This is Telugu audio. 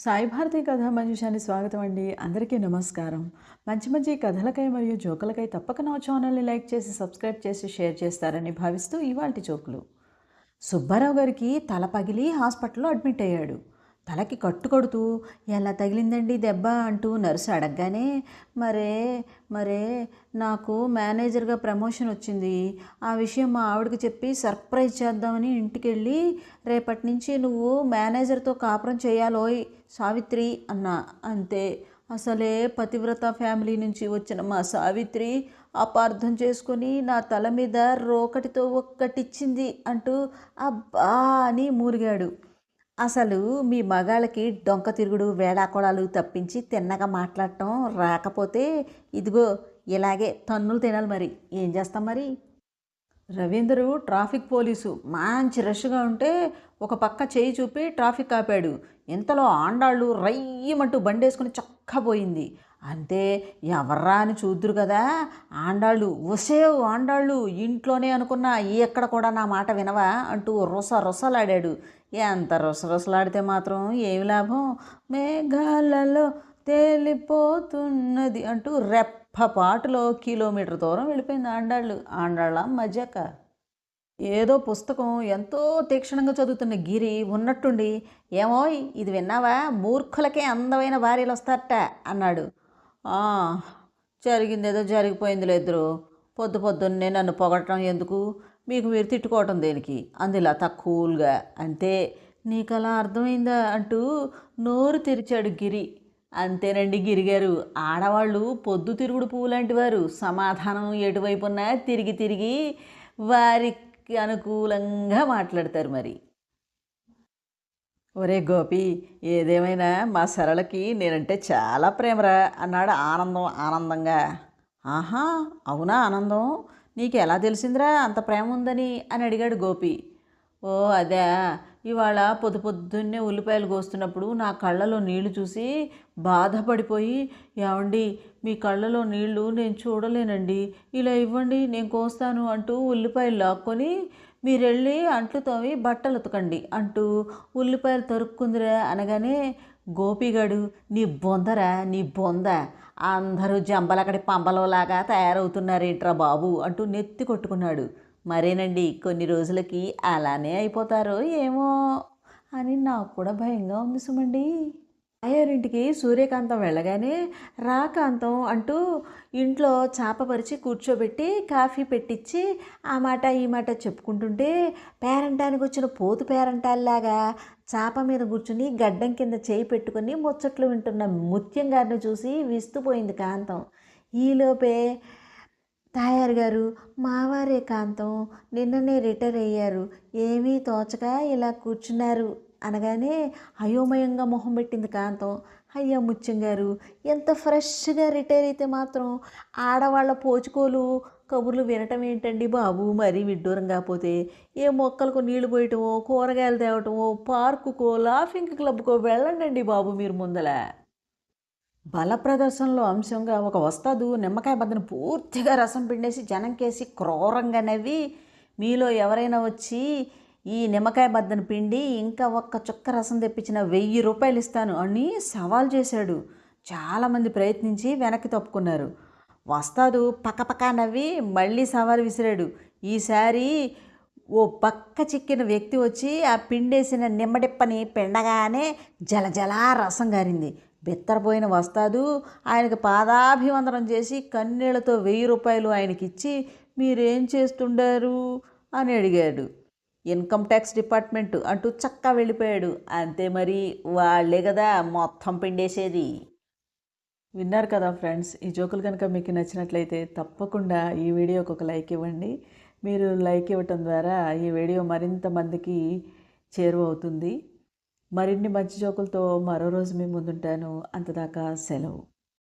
సాయి భారతి కథ మంజుషాని స్వాగతం అండి. అందరికీ నమస్కారం. మంచి మంచి కథలకై మరియు జోకులకై తప్పక నా ఛానల్ని లైక్ చేసి సబ్స్క్రైబ్ చేసి షేర్ చేస్తారని భావిస్తూ ఇవాల్టి జోకులు. సుబ్బారావు గారికి తల పగిలి హాస్పిటల్లో అడ్మిట్ అయ్యాడు. తలకి కట్టుకొడుతూ ఎలా తగిలిందండి దెబ్బ? అంటూ నర్సు అడగగానే మరే మరే నాకు మేనేజర్గా ప్రమోషన్ వచ్చింది. ఆ విషయం మా ఆవిడకి చెప్పి సర్ప్రైజ్ చేద్దామని ఇంటికి వెళ్ళి రేపటి నుంచి నువ్వు మేనేజర్తో కాపురం చేయాలోయ్ సావిత్రి అన్నా. అంతే. అసలే పతివ్రత ఫ్యామిలీ నుంచి వచ్చిన మా సావిత్రి అపార్థం చేసుకొని నా తల మీద రోకటితో ఒక్కటిచ్చింది అంటూ అబ్బా! అని మూలిగాడు అసలు మీ మగాళ్ళకి డొంక తిరుగుడు వేళాకోళాలు తప్పించి తిన్నగా మాట్లాడటం రాకపోతే ఇదిగో ఇలాగే తన్నులు తినాలి మరి. ఏం చేస్తాం మరి? రవీందరు ట్రాఫిక్ పోలీసు మంచి రష్గా ఉంటే ఒక పక్క చేయి చూపి ట్రాఫిక్ ఆపాడు. ఇంతలో ఆండాళ్ళు రయ్యమంటూ బండేసుకుని చక్కపోయింది అంతే ఎవర్రా అని చూద్దురు కదా? ఆండాళ్ళు వసేవ్ ఆండాళ్ళు ఇంట్లోనే అనుకున్నా ఎక్కడ కూడా నా మాట వినవా అంటూ రొస రొసలాడాడు ఎంత రొసరొసలాడితే మాత్రం ఏమి లాభం? మేఘాలలో తేలిపోతున్నది అంటూ రెప్పపాటులో కిలోమీటర్ దూరం వెళ్ళిపోయింది ఆండాళ్ళు ఆండాళ్ళ మజాక. ఏదో పుస్తకం ఎంతో తీక్షణంగా చదువుతున్న గిరి ఉన్నట్టుండి ఏమోయ్ ఇది విన్నావా? మూర్ఖులకే అందమైన భార్యలు వస్తారట అన్నాడు. జరిగిందేదో జరిగిపోయిందిలే ఇద్దరు. పొద్దు పొద్దున్నే నన్ను పొగడటం ఎందుకు? మీకు మీరు తిట్టుకోవటం దేనికి? అందులో కూల్గా. అంతే. నీకు అలా అర్థమైందా అంటూ నోరు తెరిచాడు గిరి. అంతేనండి గిరిగారు. ఆడవాళ్ళు పొద్దు తిరుగుడు పువ్వు లాంటి వారు. సమాధానం ఎటువైపున్నా తిరిగి తిరిగి వారికి అనుకూలంగా మాట్లాడతారు మరి. ఒరే గోపి ఏదేమైనా మా సరళకి నేనంటే చాలా ప్రేమరా అన్నాడు ఆనందం ఆనందంగా. ఆహా అవునా ఆనందం? నీకు ఎలా తెలిసిందిరా అంత ప్రేమ ఉందని అని అడిగాడు గోపి. ఓ అదే. ఇవాళ పొద్దు పొద్దున్నే ఉల్లిపాయలు కోస్తున్నప్పుడు నా కళ్ళలో నీళ్ళు చూసి బాధపడిపోయి ఏమండి మీ కళ్ళలో నీళ్ళు నేను చూడలేనండి. ఇలా ఇవ్వండి నేను కోస్తాను అంటూ ఉల్లిపాయలు లాక్కొని మీరు వెళ్ళి అంట్లు తోమి బట్టలు ఉతకండి అంటూ ఉల్లిపాయలు తరుక్కుందిరా అనగానే గోపిగాడు నీ బొందరా నీ బొంద? అందరూ జంబలకడి పంబలోలాగా తయారవుతున్నారేంట్రా బాబు? అంటూ నెత్తి కొట్టుకున్నాడు. మరేనండి కొన్ని రోజులకి అలానే అయిపోతారో ఏమో? అని నాకు కూడా భయంగా ఉంది సుమండి. అయ్యారింటికి సూర్యకాంతం వెళ్ళగానే రాకాంతం అంటూ ఇంట్లో చాపపరిచి కూర్చోబెట్టి కాఫీ పెట్టించి ఆ మాట ఈ మాట చెప్పుకుంటుంటే పేరంటానికి వచ్చిన పోతు పేరంటాల్లాగా చాప మీద కూర్చుని గడ్డం కింద చేయి పెట్టుకుని ముచ్చట్లు వింటున్న ముత్యం గారిని చూసి విస్తుపోయింది కాంతం. ఈలోపే తాయారు గారు మావారే కాంతం నిన్ననే రిటైర్ అయ్యారు ఏమీ తోచక ఇలా కూర్చున్నారు. అనగానే అయోమయంగా మొహం పెట్టింది కాంతం. అయ్యా ముత్యం గారు ఎంత ఫ్రెష్గా రిటైర్ అయితే మాత్రం ఆడవాళ్ళ పోచుకోలు కబుర్లు వినటం ఏంటండి బాబు? మరీ విడ్డూరం కాకపోతే ఏ మొక్కలకు నీళ్ళు పోయటమో కూరగాయలు తేవటమో పార్కుకో లాఫింగ్ క్లబ్కో వెళ్ళండి బాబు మీరు ముందల. బల ప్రదర్శనలో అంశంగా ఒక వస్తాదు. నిమ్మకాయ బద్దను పూర్తిగా రసం పిండేసి జనంకేసి క్రూరంగా నవ్వి మీలో ఎవరైనా వచ్చి ఈ నిమ్మకాయ బద్దను పిండి ఇంకా ఒక్క చుక్క రసం తెప్పించిన వెయ్యి రూపాయలు ఇస్తాను అని సవాల్ చేశాడు. చాలామంది ప్రయత్నించి వెనక్కి తప్పుకున్నారు. వస్తాదు పక్కపక్క నవ్వి మళ్ళీ సవాల్ విసిరాడు. ఈసారి ఓ పక్క చిక్కిన వ్యక్తి వచ్చి ఆ పిండేసిన నిమ్మడిప్పని పిండగానే జలజలా రసం గారింది. బిత్తరపోయిన వస్తాదు ఆయనకు పాదాభివందనం చేసి కన్నీళ్ళతో వెయ్యి రూపాయలు ఆయనకిచ్చి మీరేం చేస్తుండారు? అని అడిగాడు. ఇన్కమ్ ట్యాక్స్ డిపార్ట్మెంట్ అంటూ చక్కా వెళ్ళిపోయాడు. అంతే మరి వాళ్ళే కదా మొత్తం పిండేసేది. విన్నారు కదా ఫ్రెండ్స్ ఈ జోకులు కనుక మీకు నచ్చినట్లయితే తప్పకుండా ఈ వీడియోకి ఒక లైక్ ఇవ్వండి. మీరు లైక్ ఇవ్వటం ద్వారా ఈ వీడియో మరింత మందికి చేరువవుతుంది. మరిన్ని మంచి జోకులతో మరో రోజు మీ ముందుంటాను. అంతదాకా సెలవు.